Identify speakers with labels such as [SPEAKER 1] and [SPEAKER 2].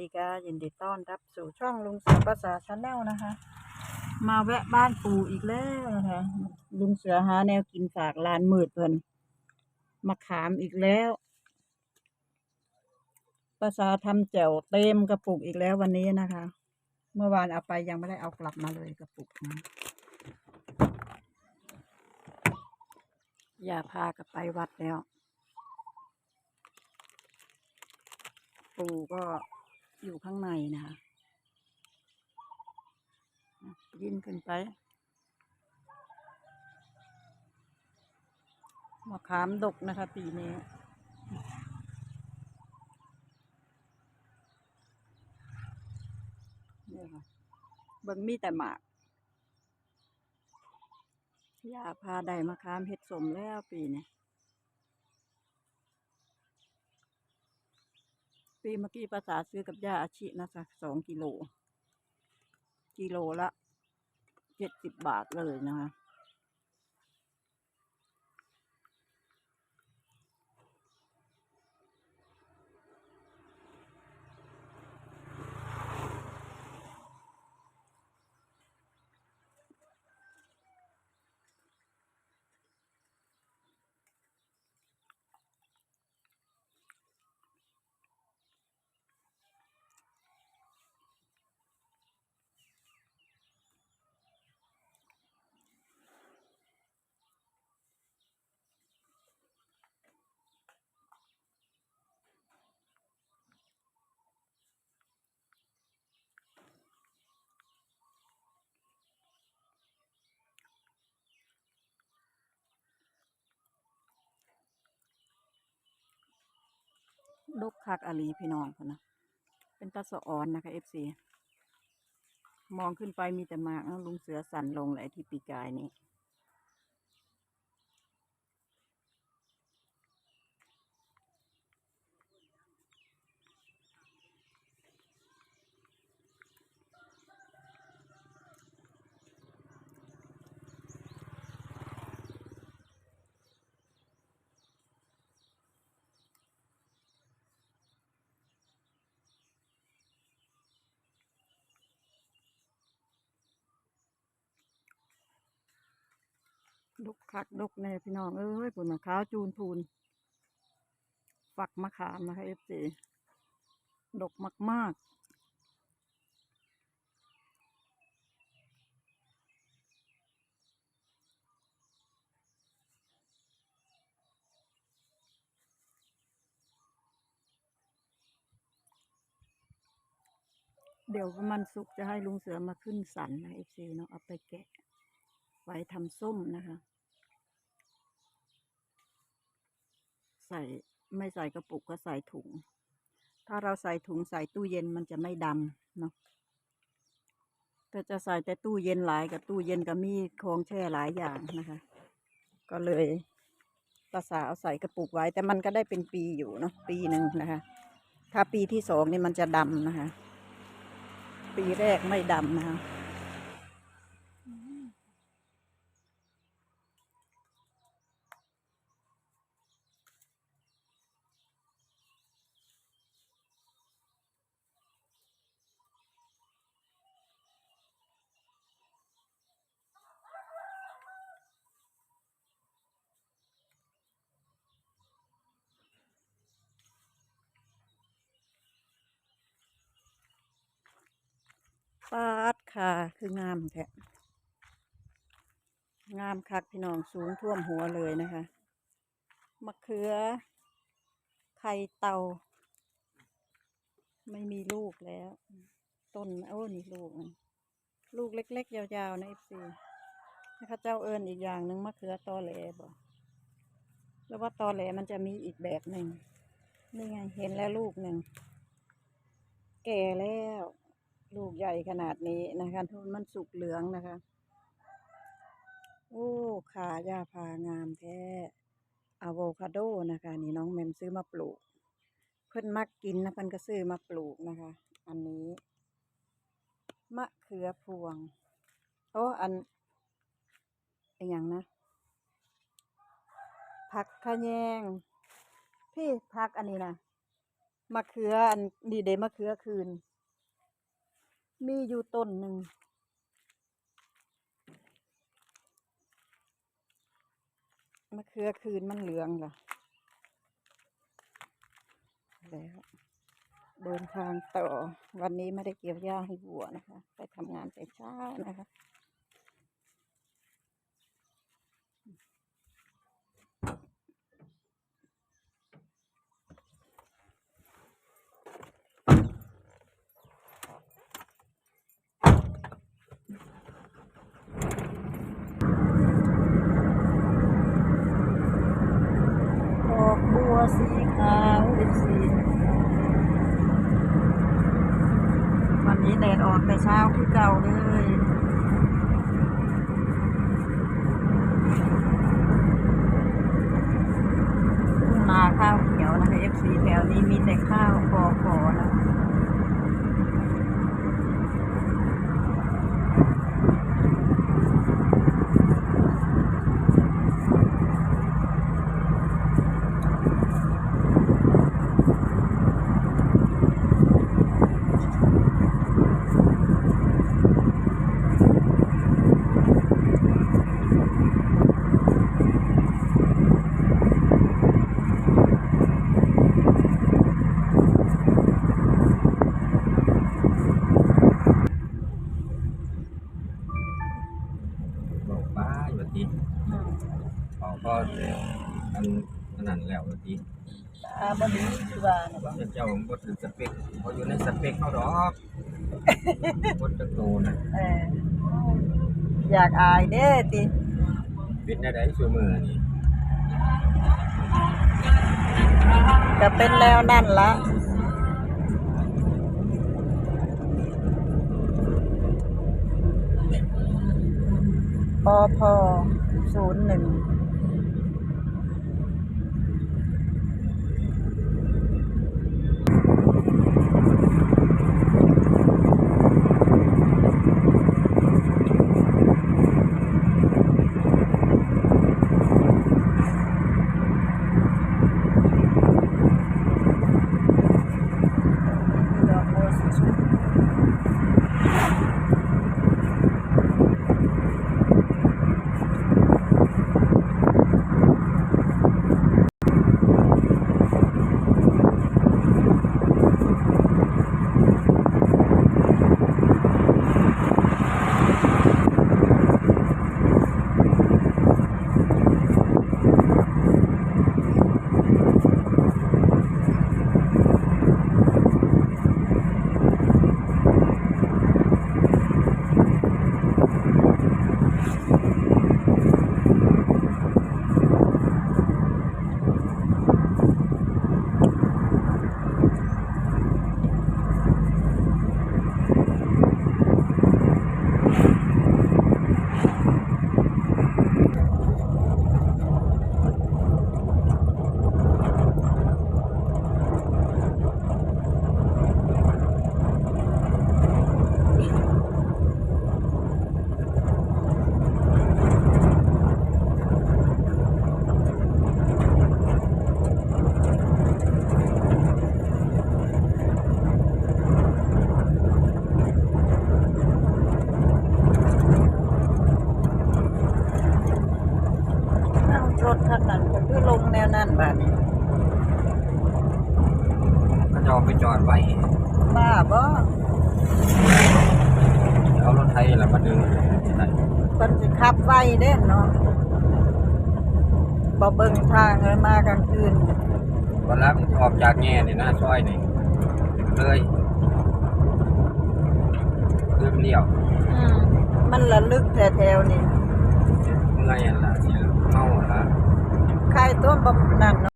[SPEAKER 1] ดีค่ะยินดีต้อนรับสู่ช่องลุงเสือภาษาชาแนลนะคะ มาแวะบ้านปู่อีกแล้วนะคะลุงเสือหาแนวกินฝากลานมืดเพิ่นมาขามอีกแล้ว ภาษาทำแจ่วเต็มกระปุกอีกแล้ววันนี้นะคะ เมื่อวานเอาไปยังไม่ได้เอากลับมาเลยกระปุกนะอย่าพากับไปวัดแล้ว ปู่ก็ อยู่ข้างในนะคะยินขึ้นไป มะขามดกนะคะ ปีนี้นี่ค่ะเบิ่งมีแต่หมากยาพาได้มะขามเฮ็ดสมแล้วปีนี้ ปีเมื่อกี้ภาษาซื้อกับย่าอาชินะคะสองกิโล กิโลละเจ็ดสิบบาทเลยนะคะ ดกคักอาลีพี่น้องคนนะเป็นตาสะออนนะคะเอฟซีมองขึ้นไปมีแต่มากลุงเสือสั่นลงเลยที่ปีกายนี้ ดกคักดกแน่พี่น้องเอ้ยผลมะขาวจูนพูน ฝักมะขามนะคะเอฟซีดกมาก ๆเดี๋ยวมันสุกจะให้ลุงเสือมาขึ้นสันนะเอฟซีเนาะเอาไปแกะ ไว้ทำส้มนะคะ ใส่ไม่ใส่กระปุกก็ใส่ถุง ถ้าเราใส่ถุงใส่ตู้เย็นมันจะไม่ดำเนาะแต่จะใส่แต่ตู้เย็นหลายกับตู้เย็นก็มีของแช่หลายอย่างนะคะ ก็เลยภาษาเอาใส่กระปุกไว้ แต่มันก็ได้เป็นปีอยู่เนาะปีหนึ่งนะคะ ถ้าปีที่สองนี่มันจะดำนะคะ ปีแรกไม่ดำนะคะ ปาดค่ะ คืองามแท้งามคักพี่น้องสูงท่วมหัวเลยนะคะมะเขือ ไข่เตา ไม่มีลูกแล้ว ต้นโอ้นี่ลูก ลูกเล็ก ๆ ยาวๆ นะเอฟซีนะคะเจ้าเอิญอีกอย่างหนึ่งมะเขือตอแหลบ่แล้วว่าตอแหลมันจะมีอีกแบบหนึ่งนี่ไงเห็นแล้วลูกหนึ่งแก่แล้ว ลูกใหญ่ขนาดนี้นะคะทุนมันสุกเหลืองนะคะ โอ้ขาหญ้าพางามแท้อะโวคาโดนะคะ นี่น้องแมมซื้อมาปลูก เพิ่นมักกินนะเพิ่นก็ซื้อมาปลูกนะคะ อันนี้ มะเขือพวงโอ้อันอหย่างนะ ผักขะแยง พี่ผักอันนี้นะมะเขืออันดีเดมะเขือคืน มีอยู่ต้นหนึ่ง มะเขือคืนมันเหลืองล่ะ แล้วเดินทางต่อ วันนี้ไม่ได้เกี่ยวหญ้าให้วัวนะคะ ไปทำงานแต่เช้านะคะ ด อกบัวสีขาวเอฟซีวันนี้แดดออกแต่เช้าคือเก่าเลยนาข้าวเขียวนะคะเอฟซีแถวนี้มีแต่ข้าวกอขอนะ
[SPEAKER 2] บอกป้าอยู่ทีเขาก็อันอัน นั้นแล้วที
[SPEAKER 1] อาบดีคือว่านะบอก
[SPEAKER 2] เจ้าบ่ถึงสเปคเขาอยู่ในสเปคเขาดอกคนตะโตน่ะ
[SPEAKER 1] เอออยากอายเด้ติ
[SPEAKER 2] เป็นได้ได้ชั่วมือนี่
[SPEAKER 1] ก็เป็นแล้วนั่นละปอพศูนย์หนึ่ง นวนั้นบ้านี้
[SPEAKER 2] เขาจะเอาไปจอดไว้
[SPEAKER 1] บ้าบ่
[SPEAKER 2] เอารถไทยแล้วมาดึงได้
[SPEAKER 1] เพิ่นสิขับไว้เด้เนาะบ่เบิ่งทางเลยมากลางคืน
[SPEAKER 2] วันละออกจากแง่นี่นะซอยนี่เลยเริ่มเลี้ยว
[SPEAKER 1] อืมมันระลึกแถวๆนี่
[SPEAKER 2] เมื่อยอันละสิเมา อันละ
[SPEAKER 1] ใครตัวบ่นั่นเนาะ